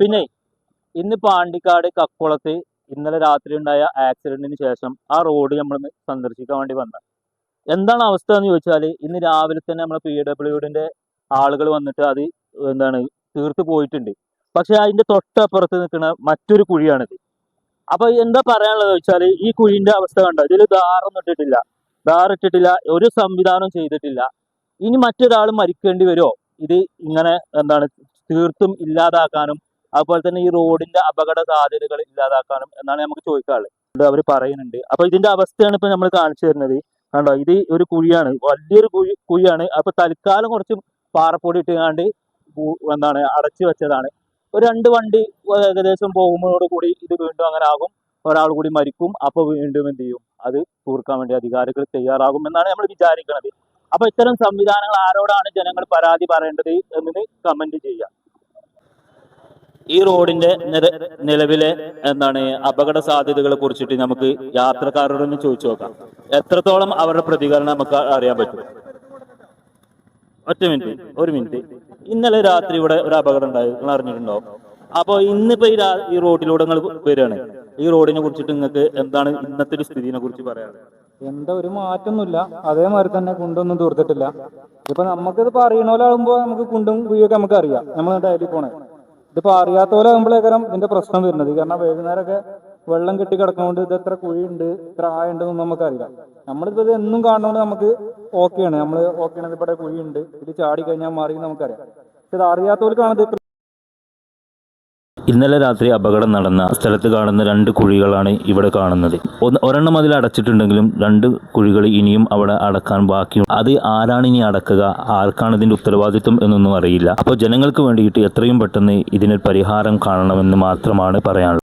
പിന്നെ ഇന്ന് പാണ്ടിക്കാട് കക്കുളത്ത് ഇന്നലെ രാത്രി ഉണ്ടായ ആക്സിഡന്റിന് ശേഷം ആ റോഡ് നമ്മൾ സന്ദർശിക്കാൻ വേണ്ടി വന്നത്. എന്താണ് അവസ്ഥ എന്ന് ചോദിച്ചാൽ ഇന്ന് രാവിലെ തന്നെ നമ്മളെ പി ഡബ്ല്യുഡിന്റെ ആളുകൾ വന്നിട്ട് അത് എന്താണ് തീർത്ത് പോയിട്ടുണ്ട്. പക്ഷെ അതിന്റെ തൊട്ടപ്പുറത്ത് നിൽക്കുന്ന മറ്റൊരു കുഴിയാണിത്. അപ്പൊ എന്താ പറയാനുള്ളത് വെച്ചാൽ ഈ കുഴിന്റെ അവസ്ഥ കണ്ടോ? ഇതിൽ ധാറൊന്നും ഇട്ടിട്ടില്ല. ധാറിട്ടിട്ടില്ല ഒരു സംവിധാനം ചെയ്തിട്ടില്ല. ഇനി മറ്റൊരാൾ മരിക്കേണ്ടി വരുമോ ഇത് ഇങ്ങനെ എന്താണ് തീർത്തും ഇല്ലാതാക്കാനും അതുപോലെ തന്നെ ഈ റോഡിന്റെ അപകട സാധ്യതകൾ ഇല്ലാതാക്കാനും എന്നാണ് നമുക്ക് ചോദിക്കാറുള്ളത്. അവർ പറയുന്നുണ്ട്. അപ്പൊ ഇതിന്റെ അവസ്ഥയാണ് ഇപ്പൊ നമ്മൾ കാണിച്ചു തരുന്നത്. കണ്ടോ? ഇത് ഒരു കുഴിയാണ്. വലിയൊരു കുഴി കുഴിയാണ്. അപ്പൊ തൽക്കാലം കുറച്ച് പാറപ്പൊടി ഇട്ടുകാണ്ട് എന്താണ് അടച്ചു വെച്ചതാണ്. ഒരു രണ്ട് വണ്ടി ഏകദേശം പോകുമ്പോഴോട് കൂടി ഇത് വീണ്ടും അങ്ങനെ ആകും. ഒരാൾ കൂടി മരിക്കും. അപ്പൊ വീണ്ടും എന്ത് ചെയ്യും? അത് തീർക്കാൻ വേണ്ടി അധികാരികൾ തയ്യാറാകും എന്നാണ് നമ്മൾ വിചാരിക്കുന്നത് അപ്പൊ ഇത്തരം സംവിധാനങ്ങൾ ആരോടാണ് ജനങ്ങൾ പരാതി പറയേണ്ടത് എന്നത് കമന്റ് ചെയ്യാം ഈ റോഡിന്റെ നില- നിലവിലെ എന്താണ് അപകട സാധ്യതകളെ കുറിച്ചിട്ട് നമുക്ക് യാത്രക്കാരോടൊന്ന് ചോദിച്ചു നോക്കാം. എത്രത്തോളം അവരുടെ പ്രതികരണം നമുക്ക് അറിയാൻ പറ്റും? ഒറ്റ മിനിറ്റ് ഒരു മിനിറ്റ്. ഇന്നലെ രാത്രി ഇവിടെ ഒരു അപകടം ഉണ്ടായി നിങ്ങൾ അറിഞ്ഞിട്ടുണ്ടോ അപ്പൊ ഇന്നിപ്പോ ഈ ഈ റോഡിലൂടെ നിങ്ങൾ വരികയാണ് ഈ റോഡിനെ കുറിച്ചിട്ട് നിങ്ങൾക്ക് എന്താണ് ഇന്നത്തെ ഒരു സ്ഥിതിനെ കുറിച്ച് എന്താ ഒരു മാറ്റമൊന്നുമില്ല അതേമാതിരി തന്നെ കുണ്ടൊന്നും തീർത്തിട്ടില്ല. ഇപ്പൊ നമുക്കിത് പറയണോലാകുമ്പോ നമുക്ക് കുണ്ടും കുഴിയൊക്കെ നമുക്ക് അറിയാം നമ്മൾ ഡയറി പോണേ. ഇതിപ്പോ അറിയാത്ത പോലെ ആകുമ്പോഴേക്കാരം ഇതിന്റെ പ്രശ്നം വരുന്നത്. കാരണം വൈകുന്നേരമൊക്കെ വെള്ളം കെട്ടി കിടക്കുന്നതുകൊണ്ട് ഇത് എത്ര കുഴിയുണ്ട് ഇത്ര ആയുണ്ടെന്നൊന്നും നമുക്കറിയില്ല. നമ്മളിപ്പോ ഇത് എന്നും കാണുന്നതുകൊണ്ട് നമുക്ക് ഓക്കെയാണ് നമ്മൾ ഓക്കെയാണ് ഇവിടെ കുഴിയുണ്ട്. ഇത് ചാടി കഴിഞ്ഞാൽ മാറി നമുക്കറിയാം ഇത് അറിയാത്തവർക്കാണ് ഇത് ഇന്നലെ രാത്രി അപകടം നടന്ന സ്ഥലത്ത് കാണുന്ന രണ്ട് കുഴികളാണ് ഇവിടെ കാണുന്നത്. ഒരെണ്ണം അതിൽ അടച്ചിട്ടുണ്ടെങ്കിലും രണ്ട് കുഴികൾ ഇനിയും അവിടെ അടക്കാൻ ബാക്കിയുണ്ട് അത് ആരാണ് ഇനി അടക്കുക? ആർക്കാണ് ഇതിന്റെ ഉത്തരവാദിത്വം എന്നൊന്നും അറിയില്ല. അപ്പോൾ ജനങ്ങൾക്ക് വേണ്ടിയിട്ട് എത്രയും പെട്ടെന്ന് ഇതിനൊരു പരിഹാരം കാണണമെന്ന് മാത്രമാണ് പറയാനുള്ളത്.